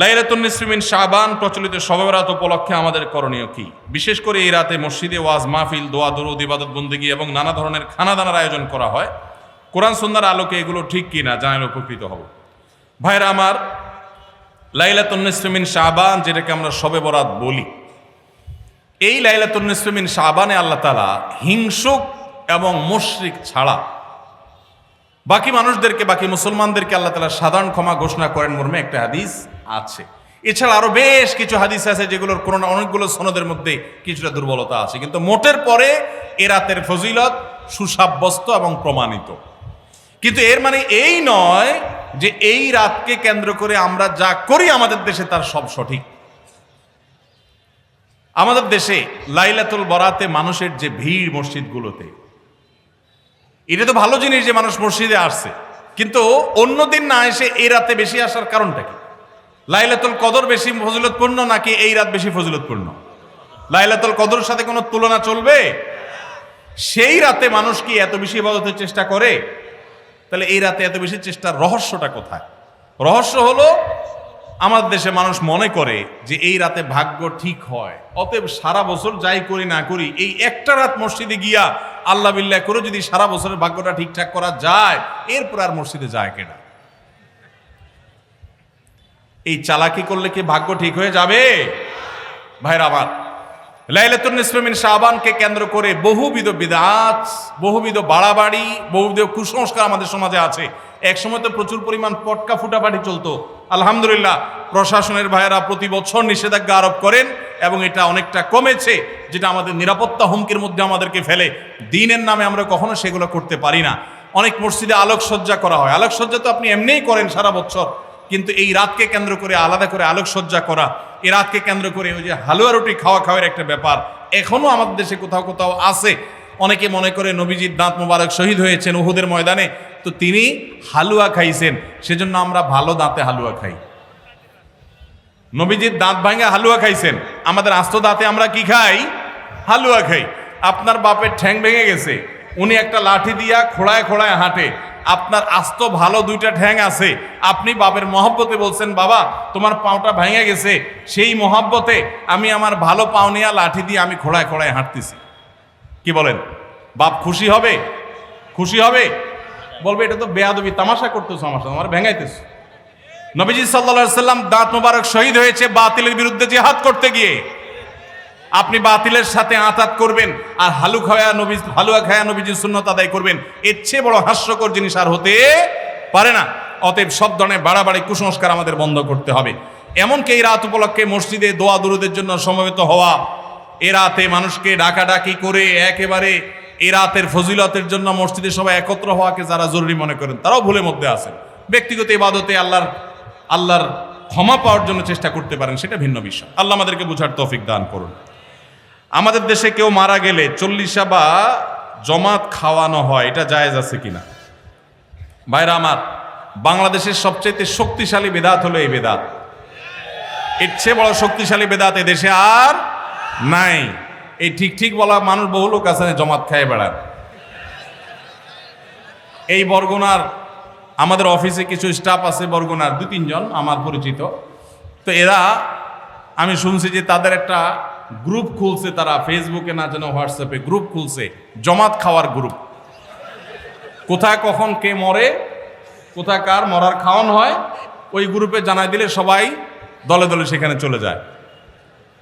লাইলাতুন নিসরিমিন শাবান প্রচলিত সবেবরাত উপলক্ষে আমাদের করণীয় কি? বিশেষ করে এই রাতে মসজিদে ওয়াজ, মাহফিল, দোয়া, দরুদ, ইবাদত, বন্দিগি এবং নানা ধরনের খানাদানার আয়োজন করা হয়। কোরআন সন্ধ্যার আলোকে এগুলো ঠিক কি না, জানালে উপকৃত হব। ভাইরা আমার, লাইলাতুন নিসরিমিন শাবান যেটাকে আমরা সবে বরাত বলি, এই লাইলাতুন নিসরিমিন শাবানে আল্লাহ তালা হিংসুক এবং মুশরিক ছাড়া বাকি মানুষদেরকে, বাকি মুসলমানদেরকে আল্লাহ তালা সাধারণ ক্ষমা ঘোষণা করেন মর্মে একটা হাদিস আছে। এছাড়া আরও বেশ কিছু হাদিস আছে যেগুলোর কোনো অনেকগুলো সনদের মধ্যে কিছুটা দুর্বলতা আছে। কিন্তু মোটের পরে এ রাতের ফজিলত সুসাব্যস্ত এবং প্রমাণিত। কিন্তু এর মানে এই নয় যে এই রাতকে কেন্দ্র করে আমরা যা করি আমাদের দেশে তার সব সঠিক। আমাদের দেশে লাইলাতুল বরাতে মানুষের যে ভিড় মসজিদগুলোতে এটা তো ভালো জিনিস যে মানুষ মসজিদে আসছে। কিন্তু অন্য দিন না এসে এই রাতে বেশি আসার কারণটা কি? লাইলাতুল কদর বেশি ফজিলতপূর্ণ নাকি এই রাত বেশি ফজিলতপূর্ণ? লাইলাতুল কদরের সাথে কোনো তুলনা চলবে? সেই রাতে মানুষ কি এত বেশি ইবাদতের চেষ্টা করে? তাহলে এই রাতে এত বেশি চেষ্টার রহস্যটা কোথায়? রহস্য হলো আমাদের দেশে মানুষ মনে করে যে এই রাতে ভাগ্য ঠিক হয়। অতএব সারা বছর যাই করি না করি, এই একটা রাত মসজিদে গিয়া আল্লাহ বিল্লাহ করে যদি সারা বছরের ভাগ্যটা ঠিকঠাক করা যায়, এরপর আর মসজিদে যায় কেনা এই চালাকি করলে কি ভাগ্য ঠিক হয়ে যাবে? ভাইরা আমার, লাইলাতুন নিসমিন শাবানকে কেন্দ্র করে বহুবিধ বিদাত, বহুবিধ বাড়াবাড়ি, বহুবিধ কুসংস্কার আমাদের সমাজে আছে। এক সময় তো প্রচুর পরিমাণ পটকা ফুটাপাটি চলতো। আলহামদুলিল্লাহ, প্রশাসনের ভাইয়েরা প্রতি বছর নিষেধাজ্ঞা আরোপ করেন। এবং এটা অনেকটা কমেছে, যেটা আমাদের নিরাপত্তা হুমকির মধ্যে আমাদেরকে ফেলে। দিনের নামে আমরা কখনো সেগুলো করতে পারি না। অনেক মসজিদে আলোকসজ্জা করা হয়। আলোকসজ্জা তো আপনি এমনিই করেন সারা বছর। কিন্তু এই রাতকে কেন্দ্র করে আলাদা করে আলোকসজ্জা করা, এই রাতকে কেন্দ্র করে ওই যে হালুয়া রুটি খাওয়া খাওয়ার একটা ব্যাপার, এখনও আমাদের দেশে কোথাও কোথাও আছে। অনেকে মনে করে নবীজির দাঁত মোবারক শহীদ হয়েছেন উহুদের ময়দানে, তো তিনি হালুয়া খাইছেন। সেজন্য আমরা ভালো দাঁতে হালুয়া খাই। নবীজির দাঁত ভাঙে হালুয়া খাইছেন। আমাদের আস্ত দাঁতে আমরা কি খাই? হালুয়া খাই। আপনার বাপের ঠ্যাং ভেঙে গেছে। উনি একটা লাঠি দিয়া খোড়ায় খোড়ায় হাঁটে। আপনার আস্ত ভালো দুইটা ঠ্যাং আছে। আপনি বাপের মহব্বতে বলছেন, বাবা, তোমার পাওটা ভেঙে গেছে। সেই মহব্বতে আমি আমার ভালো পাও নিয়ে লাঠি দিয়ে আমি খোড়ায় খোড়ায় হাঁটতেছি। কি বলেন? বাপ খুশি হবে? খুশি হবে? বলবে, এটা তো বেয়াদবি, তামাশা করতেছো আমার সাথে, আমার ভেঙাইতেছো। নবীজি সাল্লা সাল্লাম দাঁত মোবারক শহীদ হয়েছে বাতিলের বিরুদ্ধে জিহাদ করতে গিয়ে। আপনি বাতিলের সাথে আতাত করবেন আর হালু খায়া নবী হালুয়া খায়া নবীজি সুন্নত আদায় করবেন। এর চেয়ে বড় হাস্যকর জিনিস আর হতে পারে না। অতএব সব ধরনের বাড়াবাড়ি, কুসংস্কার আমাদের বন্ধ করতে হবে। এমনকি এই রাত উপলক্ষে মসজিদে দোয়া দুরুদের জন্য সমবেত হওয়া, এ রাতে মানুষকে ডাকাডাকি করে একেবারে এ রাতের ফজিলতের জন্য মসজিদে সবাই একত্র হওয়াকে যারা জরুরি মনে করেন, তারাও ভুলের মধ্যে আছেন। ব্যক্তিগত ইবাদতে আল্লাহর আল্লাহর ক্ষমা পাওয়ার জন্য চেষ্টা করতে পারেন, সেটা ভিন্ন বিষয়। আল্লাহ আমাদেরকে বুঝার তৌফিক দান করুন। আমাদের দেশে কেউ মারা গেলে চল্লিশা বা জমাত খাওয়ানো হয়, এটা জায়েজ আছে কিনা? ভাইরা আমার, বাংলাদেশের সবচেয়ে শক্তিশালী বেদাত হলো এই বেদাত। এর চেয়ে বড় শক্তিশালী বেদাত দেশে আর নাই। এই ঠিক ঠিক বলা মানুষ বহু লোক আছে জমাত খায় বেড়ান এই বরগুনার আমাদের অফিসে কিছু স্টাফ আছে, বরগুনার দু, তিনজন, আমার পরিচিত। তো এরা, আমি শুনছি যে তাদের একটা গ্রুপ খুলছে তারা ফেসবুকে না যেন হোয়াটসঅ্যাপে গ্রুপ খুলছে, জমাত খাওয়ার গ্রুপ কোথায় কখন কে মরে, কোথায় কার মরার খাওয়ান হয়, ওই গ্রুপে জানাই দিলে সবাই দলে দলে সেখানে চলে যায়।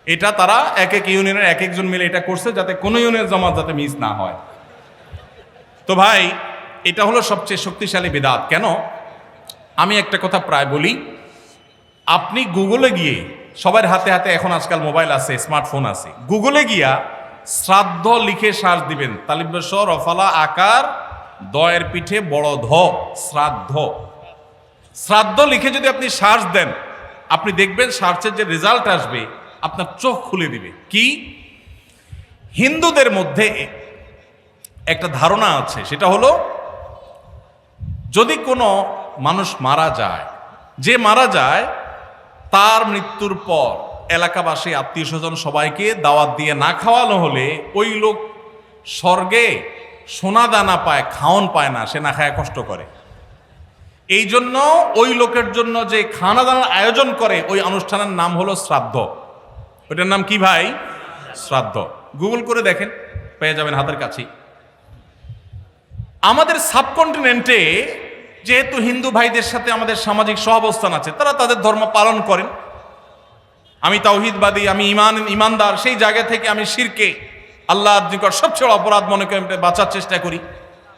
এটা তারা এক এক ইউনিয়নের এক একজন মিলে এটা করছে যাতে কোনো ইউনিয়নের জমাত যাতে মিস না হয়। তো ভাই এটা হলো সবচেয়ে শক্তিশালী বেদাত। কেন? আমি একটা কথা প্রায় বলি, আপনি গুগলে গিয়ে, সবার হাতে হাতে এখন আজকাল মোবাইল আছে, স্মার্টফোন আছে, গুগলে গিয়া শ্রাদ্ধ লিখে সার্চ দিবেন তালিবেশ রফালা আকার, দয়ের পিঠে বড় ধ, শ্রাদ্ধ। শ্রাদ্ধ লিখে যদি আপনি সার্চ দেন, আপনি দেখবেন সার্চের যে রেজাল্ট আসবে, আপনার চোখ খুলে দিবে। কি? হিন্দুদের মধ্যে একটা ধারণা আছে, সেটা হলো যদি কোনো মানুষ মারা যায়, যে মারা যায়, তার মৃত্যুর পর এলাকাবাসী, আত্মীয় স্বজন সবাইকে দাওয়াত দিয়ে না খাওয়ানো হলে ওই লোক স্বর্গে সোনা দানা পায়, খাওন পায় না, সে না খায়, কষ্ট করে। এই জন্য ওই লোকের জন্য যে খানা দানার আয়োজন করে, ওই অনুষ্ঠানের নাম হলো শ্রাদ্ধ। ওইটার নাম কি ভাই? শ্রাদ্ধ। গুগল করে দেখেন, পেয়ে যাবেন হাতের কাছেই আমাদের সাবকন্টিনেন্টে যেহেতু হিন্দু ভাইদের সাথে আমাদের সামাজিক সহাবস্থান আছে, তারা তাদের ধর্ম পালন করেন। আমি তাওহিদবাদী, আমি ইমান ইমানদার সেই জায়গা থেকে আমি শিরকে আল্লাহ নিকট সবচেয়ে অপরাধ মনে করে বাঁচার চেষ্টা করি।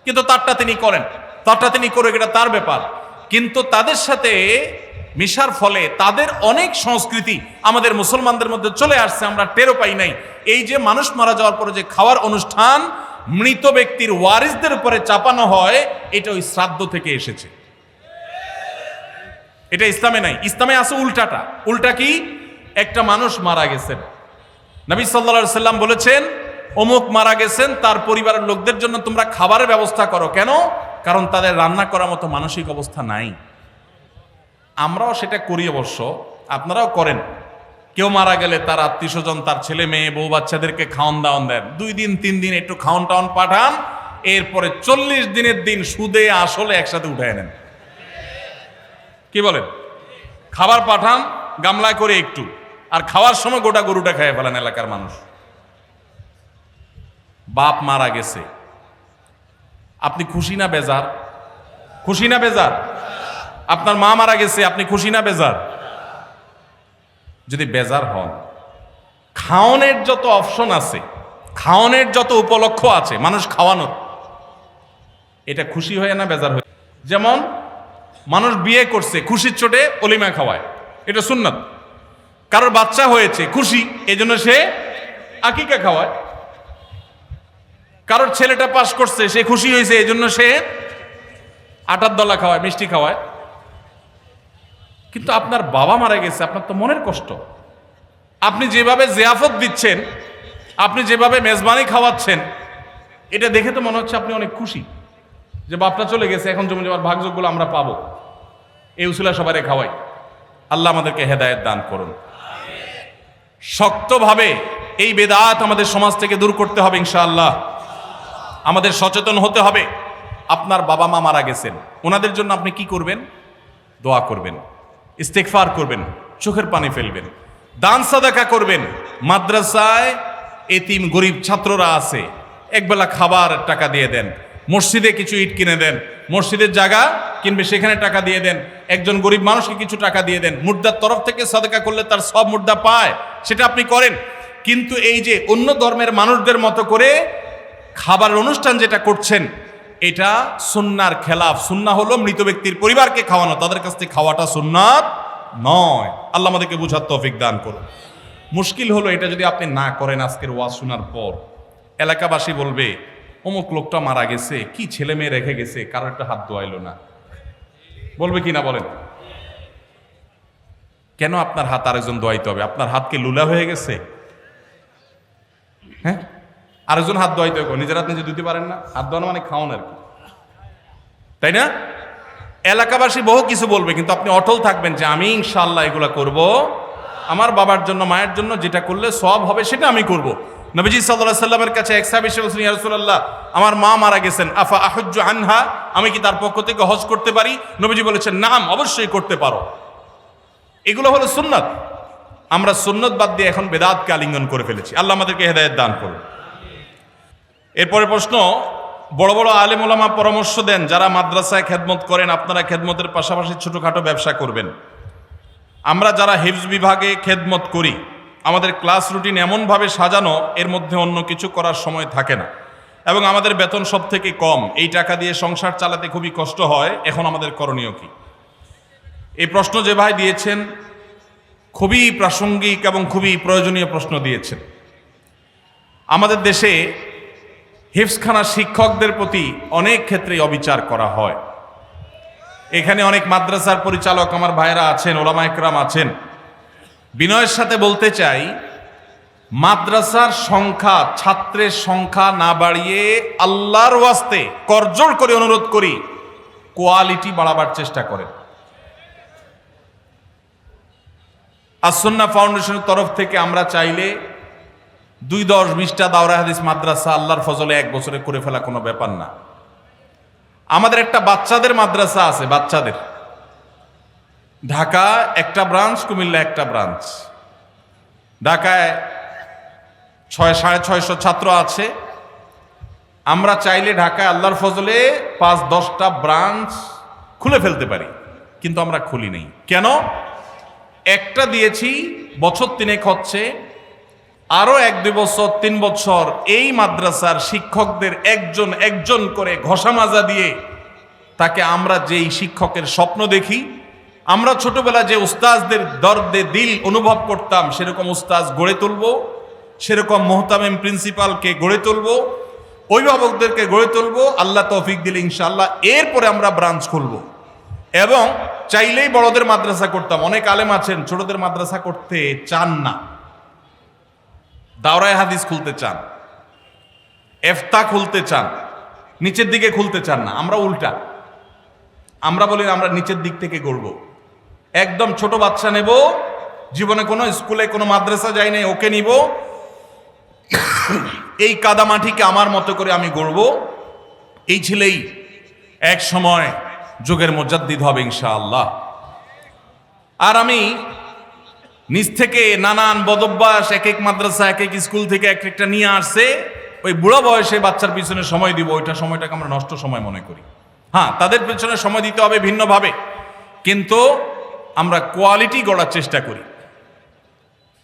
কিন্তু তারটা তিনি করেন, তারটা তিনি করে এটা তার ব্যাপার। কিন্তু তাদের সাথে মিশার ফলে তাদের অনেক সংস্কৃতি আমাদের মুসলমানদের মধ্যে চলে আসছে, আমরা টেরো পাই নাই। এই যে মানুষ মারা যাওয়ার পরে যে খাওয়ার অনুষ্ঠান মৃত ব্যক্তির ওয়ারিসদের উপরে চাপানো হয়, এটা ওই শ্রাদ্ধ থেকে এসেছে। এটা ইসলামে নাই, ইসলামে আছে উল্টাটা। উল্টা কি? একটা মানুষ মারা গেছেন। নবী সাল্লা সাল্লাম বলেছেন, অমুক মারা গেছেন, তার পরিবারের লোকদের জন্য তোমরা খাবারের ব্যবস্থা করো। কেন? কারণ তাদের রান্না করার মতো মানসিক অবস্থা নাই। আমরাও সেটা করি অবশ্য, আপনারাও করেন। কেউ মারা গেলে তার আত্মীয় স্বজন, তার ছেলে মেয়ে, বউ বাচ্চাদেরকে খাওয়ান দাওয়ান দেন। দুই দিন, তিন দিন একটু খাওয়ান টাওয়ান পাঠান, এরপরে চল্লিশ দিনের দিন সুদে, আসলে একসাথে উঠে নেন। কি বলেন? খাবার পাঠান, গামলায় করে একটু, আর খাওয়ার সময় গোটা গরুটা খেয়ে ফেলেন এলাকার মানুষ। বাপ মারা গেছে। আপনি খুশি না বেজার? খুশি না বেজার? আপনার মা মারা গেছে, আপনি খুশি না বেজার? যদি বেজার হন খাওয়ানোর যত অপশন আছে খাওয়ানোর যত উপলক্ষ আছে, মানুষ খাওয়ানোর, এটা খুশি হয়ে না বেজার হয়ে? যেমন, মানুষ বিয়ে করছে, খুশির চোটে অলিমা খাওয়ায়। এটা সুন্নত। কারোর বাচ্চা হয়েছে, খুশি এই জন্য সে আকিকা খাওয়ায়। কারোর ছেলেটা পাস করছে, সে খুশি হয়েছে এই জন্য সে আটার দলা খাওয়ায়, মিষ্টি খাওয়ায়। কিন্তু আপনার বাবা মারা গেছে, আপনার তো মনের কষ্ট। আপনি যেভাবে জিয়াফত দিচ্ছেন, আপনি যেভাবে মেজবানি খাওয়াচ্ছেন, এটা দেখে তো মনে হচ্ছে আপনি অনেক খুশি যে বাপটা চলে গেছে, এখন জমি জমার ভাগযোগগুলো আমরা পাবো। এই উসুলা সবারে খাওয়াই। আল্লাহ আমাদেরকে হেদায়েত দান করুন। শক্তভাবে এই বেদাত আমাদের সমাজ থেকে দূর করতে হবে ইনশাআল্লাহ। আমাদের সচেতন হতে হবে। আপনার বাবা মা মারা গেছেন। ওনাদের জন্য আপনি কি করবেন? দোয়া করবেন। ইস্তেকফার করবেন, চোখের পানি ফেলবেন, দান সাদাকা করবেন, মাদ্রাসায় এতিম গরিব ছাত্ররা আছে, একবেলা খাবার টাকা দিয়ে দেন, মসজিদে কিছু ইট কিনে দেন, মসজিদের জায়গা কিনবে, সেখানে টাকা দিয়ে দেন, একজন গরিব মানুষকে কিছু টাকা দিয়ে দেন মুদ্রার তরফ থেকে সাদাকা করলে তার সব মুদ্রা পায়, সেটা আপনি করেন। কিন্তু এই যে অন্য ধর্মের মানুষদের মতো করে খাবার অনুষ্ঠান যেটা করছেন এটা সুন্নার খেলাফ। সুন্না হলো মৃত ব্যক্তির পরিবারকে খাওয়ানো। তাদের কাছ থেকে খাওয়াটা সুন্নাত নয়। আল্লাহ আমাদেরকে বুঝার তৌফিক দান করুন। মুশকিল হলো এটা যদি আপনি না করেন আজকের ওয়াজ শোনার পর। এলাকাবাসী বলবে, অমুক লোকটা মারা গেছে। কি ছেলে মেয়ে রেখে গেছে? কারও একটা হাত দোয়াইলো না। বলবে কি না বলেন? কেন আপনার হাত আরেকজন দোয়াইতে হবে? আপনার হাত কি লুলা হয়ে গেছে? আরেকজন হাত দোয়াইতে হবে নিজের হাত নিজে দিতে পারেন না। হাত দোয়ানো মানে খাওয়ান আর কি। তাই না? এলাকাবাসী বহু কিছু বলবে, কিন্তু আপনি অটল থাকবেন যে আমি ইনশাল্লাহ এগুলা করব। আমার বাবার জন্য, মায়ের জন্য যেটা করলে সব হবে সেটা আমি করব। নবীজি সাল্লাহ সাল্লামের কাছে এক সাহেব এসে বলছেন ইয়ারসুল্লাহ আমার মা মারা গেছেন, আফা আহজ্জ আনহা, আমি কি তার পক্ষ থেকে হজ করতে পারি? নবীজি বলেছেন, নাম অবশ্যই করতে পারো। এগুলো হলো সুন্নত। আমরা সুন্নত বাদ দিয়ে এখন বেদাতকে আলিঙ্গন করে ফেলেছি। আল্লাহ আমাদেরকে হেদায়ত দান করুন। এরপরে প্রশ্ন, বড় বড় আলেম ওলামা পরামর্শ দেন, যারা মাদ্রাসায় খেদমত করেন, আপনারা খেদমতের পাশাপাশি ছোটোখাটো ব্যবসা করবেন। আমরা যারা হিফজ বিভাগে খেদমত করি, আমাদের ক্লাস রুটিন এমনভাবে সাজানো, এর মধ্যে অন্য কিছু করার সময় থাকে না। এবং আমাদের বেতন সব থেকে কম, এই টাকা দিয়ে সংসার চালাতে খুবই কষ্ট হয়, এখন আমাদের করণীয় কি? এই প্রশ্ন যে ভাই দিয়েছেন, খুবই প্রাসঙ্গিক এবং খুবই প্রয়োজনীয় প্রশ্ন দিয়েছেন। আমাদের দেশে হিফসখানা শিক্ষকদের প্রতি অনেক ক্ষেত্রেই অবিচার করা হয়। এখানে অনেক মাদ্রাসার পরিচালক আমার ভাইরা আছেন, ওলামা একরাম আছেন। বিনয়ের সাথে বলতে চাই, মাদ্রাসার সংখ্যা, ছাত্রের সংখ্যা না বাড়িয়ে আল্লাহর ওয়াস্তে করজোড় করে অনুরোধ করি, কোয়ালিটি বাড়াবার চেষ্টা করেন। আসন্না ফাউন্ডেশনের তরফ থেকে আমরা চাইলে দুই দশ বিশটা দাওরা হাদিস মাদ্রাসা আল্লাহর ফজলে এক বছরে করে ফেলা কোনো ব্যাপার না। আমাদের একটা বাচ্চাদের মাদ্রাসা আছে, বাচ্চাদের। ঢাকা একটা ব্রাঞ্চ, কুমিল্লা একটা ব্রাঞ্চ। ঢাকায় ছয়, সাড়ে ছয়শো ছাত্র আছে। আমরা চাইলে ঢাকায় আল্লাহর ফজলে পাঁচ, দশটা ব্রাঞ্চ খুলে ফেলতে পারি, কিন্তু আমরা খুলি নেই। কেন? একটা দিয়েছি, বছর তিনেক হচ্ছে আরও এক দুই বছর, তিন বছর এই মাদ্রাসার শিক্ষকদের একজন একজন করে ঘষা মাজা দিয়ে তাকে আমরা যেই শিক্ষকের স্বপ্ন দেখি, আমরা ছোটবেলা যে উস্তাজদের দর্দে দিল অনুভব করতাম, সেরকম উস্তাজ গড়ে তুলব, সেরকম মোহতামিম প্রিন্সিপালকে গড়ে তুলব, অভিভাবকদেরকে গড়ে তুলব, আল্লাহ তৌফিক দিলে ইনশাল্লাহ এরপরে আমরা ব্রাঞ্চ খুলব। এবং চাইলেই বড়দের মাদ্রাসা করতাম, অনেক আলেম আছেন, ছোটদের মাদ্রাসা করতে চান না। দাওরায় হাদিস খুলতে চান, এফতা খুলতে চান, নিচের দিকে খুলতে চান না, আমরা উল্টা। আমরা বলি, আমরা নিচের দিক থেকে গড়ব একদম ছোট বাচ্চা নেব, জীবনে কোনো স্কুলে, কোনো মাদ্রাসা যাই নাই, ওকে নিব। এই কাদামাটিকে আমার মতো করে আমি গড়ব। এই ছেলেই এক সময় যুগের মজ্জাদ্দিদ হবে, ইনশাআল্লাহ। আর আমি নিজ থেকে নানান বদভ্যাস এক এক মাদ্রাসা এক এক স্কুল থেকে এক একটা নিয়ে আসছে, ওই বুড়ো বয়সে বাচ্চার পিছনে সময় দিব, ওইটা সময়টাকে আমরা নষ্ট সময় মনে করি। হ্যাঁ তাদের পেছনে সময় দিতে হবে ভিন্নভাবে, কিন্তু আমরা কোয়ালিটি গড়ার চেষ্টা করি।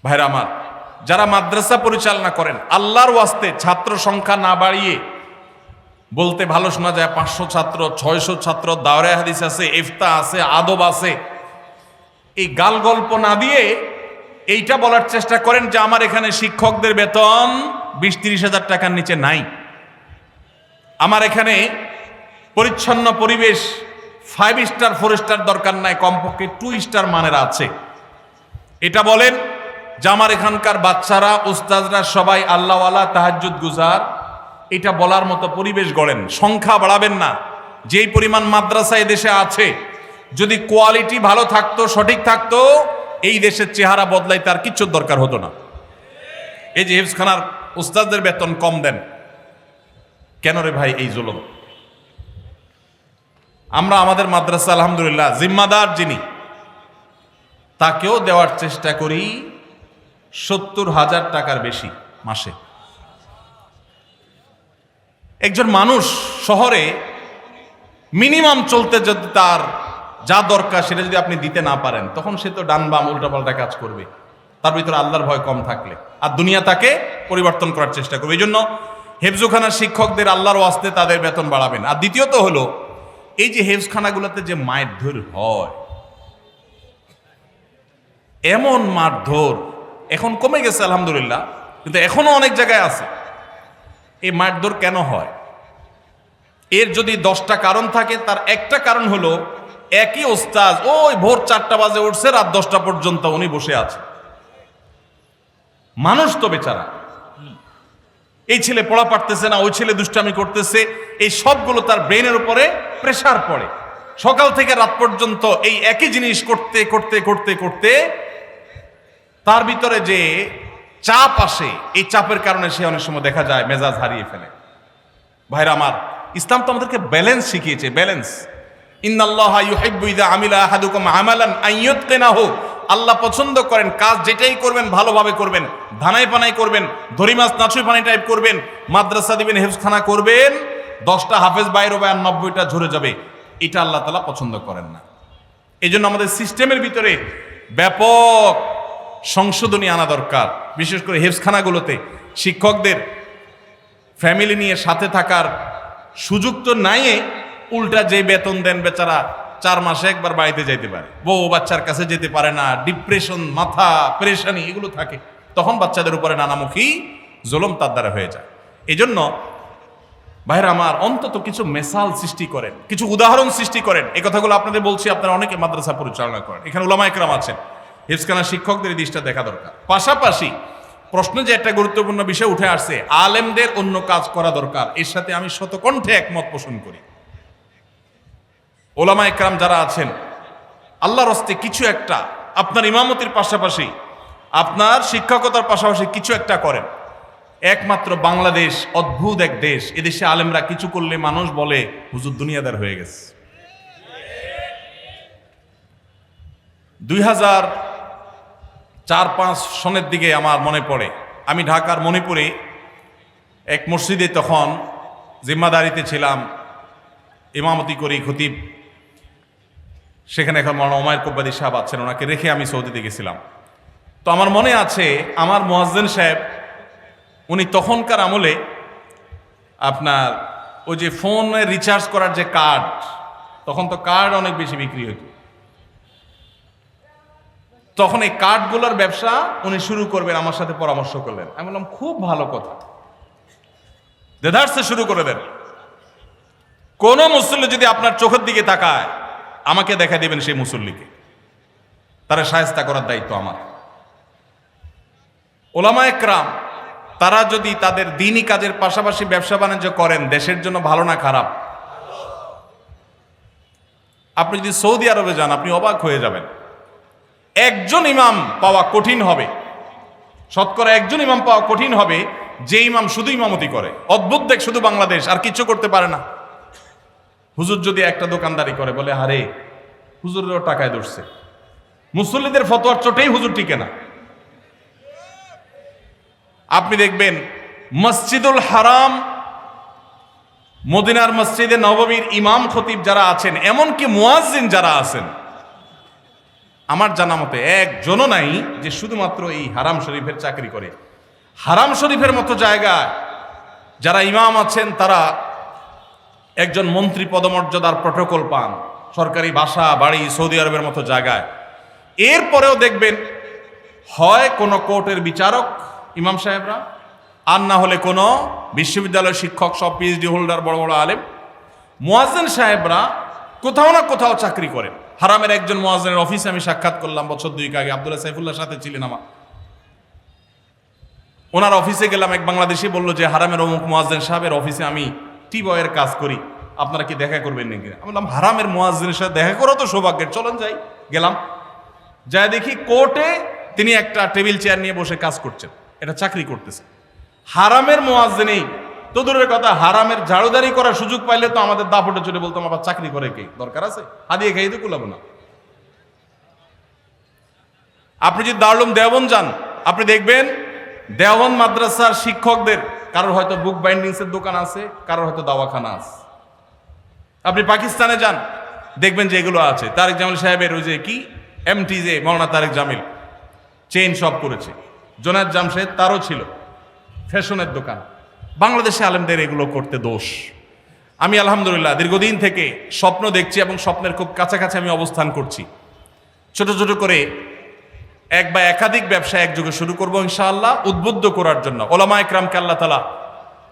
ভাইরা আমার, যারা মাদ্রাসা পরিচালনা করেন, আল্লাহর ওয়াস্তে ছাত্র সংখ্যা না বাড়িয়ে বলতে ভালো শোনা যায়, পাঁচশো ছাত্র, ছয়শো ছাত্র দাওরে হাদিস আছে ইফতা আছে, আদব আছে, এই গাল গল্প না দিয়ে এইটা বলার চেষ্টা করেন যে আমার এখানে শিক্ষকদের বেতন বিশ তিরিশ হাজার টাকার নিচে নাই। আমার এখানে পরিচ্ছন্ন পরিবেশ ফাইভ স্টার ফোর স্টার দরকার নাই, কমপক্ষে টু স্টার মানের আছে। এটা বলেন যে আমার এখানকার বাচ্চারা উস্তাজরা সবাই আল্লাহওয়ালা, তাহাজ্জুদ গুজার, এটা বলার মতো পরিবেশ গড়েন। সংখ্যা বাড়াবেন না। যেই পরিমাণ মাদ্রাসা এই দেশে আছে, যদি কোয়ালিটি ভালো থাকতো, সঠিক থাকতো এই দেশের চেহারা বদলাই তার কিচ্ছুর দরকার হতো না। এই যে হিফসখানার উস্তাদদের বেতন কম দেন। কেন রে ভাই এই জুলুম? আমরা আমাদের মাদ্রাসা, আলহামদুলিল্লাহ, জিম্মাদার যিনি, তাকেও দেওয়ার চেষ্টা করি সত্তর হাজার টাকার বেশি মাসে। একজন মানুষ শহরে মিনিমাম চলতে যদি তার যা দরকার সেটা যদি আপনি দিতে না পারেন, তখন সে তো ডান বাম উল্টাপাল্টা কাজ করবে। তার ভিতরে আল্লাহর ভয় কম থাকলে। আর দুনিয়া তাকে পরিবর্তন করার চেষ্টা করবে। এই জন্য হেফজুখানার শিক্ষকদের আল্লাহর ওয়াস্তে তাদের বেতন বাড়াবেন। আর দ্বিতীয়ত হলো, এই যে হেফজখানাগুলোতে যে মায়ের হয়, এমন মারধর, এখন কমে গেছে আলহামদুলিল্লাহ, কিন্তু এখনও অনেক জায়গায় আছে। এই মারধর কেন হয়? এর যদি দশটা কারণ থাকে, তার একটা কারণ হলো একই ওস্তাজ ওই ভোর চারটা বাজে উঠছে, রাত দশটা পর্যন্ত উনি বসে আছে। মানুষ তো বেচারা। এই ছেলে পড়া পারতেছে না, ওই ছেলে দুষ্টামি করতেছে, এই সবগুলো তার ব্রেনের উপরে প্রেসার পড়ে। সকাল থেকে রাত পর্যন্ত এই একই জিনিস করতে করতে করতে করতে তার ভিতরে যে চাপ আসে, এই চাপের কারণে সে অনেক সময় দেখা যায় মেজাজ হারিয়ে ফেলে। ভাইরা আমার, ইসলাম তো আমাদেরকে ব্যালেন্স শিখিয়েছে ব্যালেন্স ইউতকিনাহু। আল্লাহ পছন্দ করেন কাজ যেটাই করবেন ভালোভাবে করবেন ধানাই পানাই করবেন ধরি মাছ নাচুই পানি টাইপ করবেন, মাদ্রাসা দিবেন, হেফজখানা করবেন, দশটা হাফেজ বাইর আর নব্বইটা ঝরে যাবে। এটা আল্লাহ তালা পছন্দ করেন না। এই জন্য আমাদের সিস্টেমের ভিতরে ব্যাপক সংশোধনী আনা দরকার। বিশেষ করে হেফজখানাগুলোতে শিক্ষকদের ফ্যামিলি নিয়ে সাথে থাকার সুযোগ তো নাই উল্টা যে বেতন দেন বেচারা চার মাসে একবার বাড়িতে যাইতে পারে। বউ বাচ্চার কাছে যেতে পারে না ডিপ্রেশন মাথা পেরেশানি এগুলো থাকে। তখন বাচ্চাদের উপরে নানামুখী জুলুম তার দ্বারা হয়ে যায়। এই জন্য ভাইরা আমার, অন্তত কিছু মেসাল সৃষ্টি করেন, কিছু উদাহরণ সৃষ্টি করেন। এই কথাগুলো আপনাদের বলছি, আপনারা অনেকে মাদ্রাসা পরিচালনা করেন। এখানে উলামা একরাম আছেন। হিফসখানা শিক্ষকদের দৃষ্টা দেখা দরকার। পাশাপাশি প্রশ্ন যে একটা গুরুত্বপূর্ণ বিষয় উঠে আসছে, আলেমদের অন্য কাজ করা দরকার। এর সাথে আমি শতকণ্ঠে একমত পোষণ করি। ওলামা একরাম যারা আছেন, আল্লাহর হস্তে কিছু একটা আপনার ইমামতির পাশাপাশি, আপনার শিক্ষকতার পাশাপাশি কিছু একটা করেন। একমাত্র বাংলাদেশ অদ্ভুত এক দেশ। এদেশে আলেমরা কিছু করলে মানুষ বলে, হুজুর দুনিয়াদার হয়ে গেছে। দুই হাজার চার পাঁচ সনের দিকে আমার মনে পড়ে, আমি ঢাকার মণিপুরে এক মসজিদে তখন জিম্মাদারিতে ছিলাম, ইমামতি করি খতিব সেখানে এখন মৌলানা ওমায়ের কব্বাদি সাহেব আছেন, ওনাকে রেখে আমি সৌদিতে গেছিলাম। তো আমার মনে আছে, আমার মোয়াজ্জেন সাহেব, উনি তখনকার আমলে আপনার ওই যে ফোনে রিচার্জ করার যে কার্ড তখন তো কার্ড অনেক বেশি বিক্রি হতো তখন এই কার্ডগুলোর ব্যবসা উনি শুরু করবেন, আমার সাথে পরামর্শ করলেন। আমি বললাম, খুব ভালো কথা। দেদার্সে শুরু করে দেন। কোন মুসল্লি যদি আপনার চোখের দিকে তাকায় আমাকে দেখা দিবেন সেই মুসল্লিকে। তারা সায়স্তা করার দায়িত্ব আমার। ওলামা একরাম, তারা যদি তাদের দিনই কাজের পাশাপাশি ব্যবসা বাণিজ্য করেন, দেশের জন্য ভালো না খারাপ? আপনি যদি সৌদি আরবে যান, আপনি অবাক হয়ে যাবেন। একজন ইমাম পাওয়া কঠিন হবে। শতকরা একজন ইমাম পাওয়া কঠিন হবে, যে ইমাম শুধু ইমামতি করে। অদ্ভুত দেখ শুধু বাংলাদেশ, আর কিছু করতে পারে না। হুজুর যদি একটা দোকানদারি করে, বলে হারে হুজুরেরও টাকায় ধরছে। মুসল্লিদের ফতোয়ার চোটেই হুজুর টিকে না। আপনি দেখবেন, মসজিদুল হারাম, মদিনার মসজিদে নবমীর ইমাম খতিব যারা আছেন, এমনকি মুয়াজ্জিন যারা আছেন, আমার জানা মতে একজনও নাই যে শুধুমাত্র এই হারাম শরীফের চাকরি করে। হারাম শরীফের মতো জায়গায় যারা ইমাম আছেন, তারা একজন মন্ত্রী পদমর্যাদার প্রটোকল পান সরকারি বাসা বাড়ি, সৌদি আরবের মতো জায়গায়। এরপরেও দেখবেন, হয় কোনো কোর্টের বিচারক, ইমাম সাহেবরা, আর না হলে কোনো বিশ্ববিদ্যালয়ের শিক্ষক, সব পিএইচডি হোল্ডার বড় বড় আলেম। মোয়াজেন সাহেবরা কোথাও না কোথাও চাকরি করেন। হারামের একজন মোয়াজেনের অফিসে আমি সাক্ষাৎ করলাম বছর দুই আগে, আবদুল্লাহ সাইফুল্লাহ সাথে ছিলেন আমার। ওনার অফিসে গেলাম, এক বাংলাদেশি বলল যে, হারামের অমুক মোয়াজেন সাহেবের অফিসে আমি টি বয়ের কাজ করি। আপনারা কি দেখা করবেন নাকি? আমি বললাম, হারামের মোয়াজেনের সাথে দেখা করো তো সৌভাগ্যের। চলেন যাই। গেলাম। যা দেখি কোর্টে তিনি একটা টেবিল চেয়ার নিয়ে বসে কাজ করছেন। এটা চাকরি করতেছে। হারামের মোয়াজেনেই তো দূরের কথা, হারামের ঝাড়ুদারি করার সুযোগ পাইলে তো আমাদের দাপটে চলে বলতাম, আবার চাকরি করে কে? দরকার আছে? হাদিয়ে খাই তো কুলাবো না। আপনি যদি দারুম দেওবন যান, আপনি দেখবেন দেওবন মাদ্রাসার শিক্ষকদের, কারোর হয়তো বুক বাইন্ডিংসের দোকান আছে, কারোর হয়তো দাওয়াখানা আছে। আপনি পাকিস্তানে যান, দেখবেন যে এগুলো আছে। তারেক জামিল সাহেবের ওই যে কি? যে মৌলানা তারেক জামিল। চেইন সব করেছে। জোনাদ জামশেদ তারও ছিল। ফ্যাশনের দোকান। বাংলাদেশে আলেমদের এগুলো করতে দোষ। আমি আলহামদুলিল্লাহ দীর্ঘদিন থেকে স্বপ্ন দেখছি এবং স্বপ্নের খুব কাছাকাছি আমি অবস্থান করছি। ছোট ছোট করে এক বা একাধিক ব্যবসা একযোগে শুরু করব ইনশাআল্লাহ উদ্বুদ্ধ করার জন্য। ওলামা একরামকে আল্লাহ তালা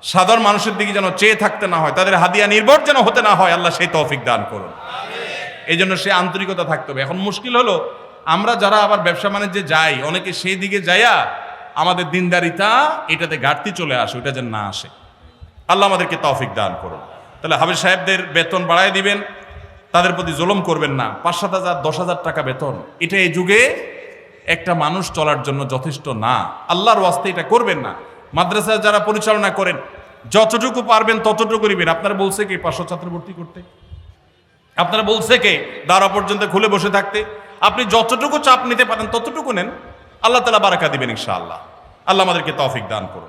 সাধারণ মানুষের দিকে যেন চেয়ে থাকতে না হয় তাদের হাদিয়া নির্ভর যেন হতে না হয় আল্লাহ সেই তৌফিক দান করুন। এই জন্য সে আন্তরিকতা থাকতে হবে। এখন মুশকিল হলো আমরা যারা আবার ব্যবসা বাণিজ্যে যাই অনেকে সেই দিকে যাইয়া আমাদের দিনদারিতা এটাতে ঘাটতি চলে আসে ওটা যেন না আসে। আল্লাহ আমাদেরকে তৌফিক দান করুন। তাহলে হাবিজ সাহেবদের বেতন বাড়ায় দিবেন তাদের প্রতি জুলুম করবেন না। পাঁচ সাত হাজার দশ হাজার টাকা বেতন। এটা এই যুগে একটা মানুষ চলার জন্য যথেষ্ট না। আল্লাহর ওয়াস্তে এটা করবেন না। মাদ্রাসা যারা পরিচালনা করেন, যতটুকু পারবেন ততটুকু করিবেন আপনারা বলছে কি পাঁচশো ছাত্র ভর্তি করতে? আপনারা বলছে কে দাঁড়া পর্যন্ত খুলে বসে থাকতে? আপনি যতটুকু চাপ নিতে পারেন ততটুকু নেন। আল্লাহ তালা বারাকা দিবেন ইনশাআল্লাহ। আল্লাহ আমাদেরকে তফিক দান করুন।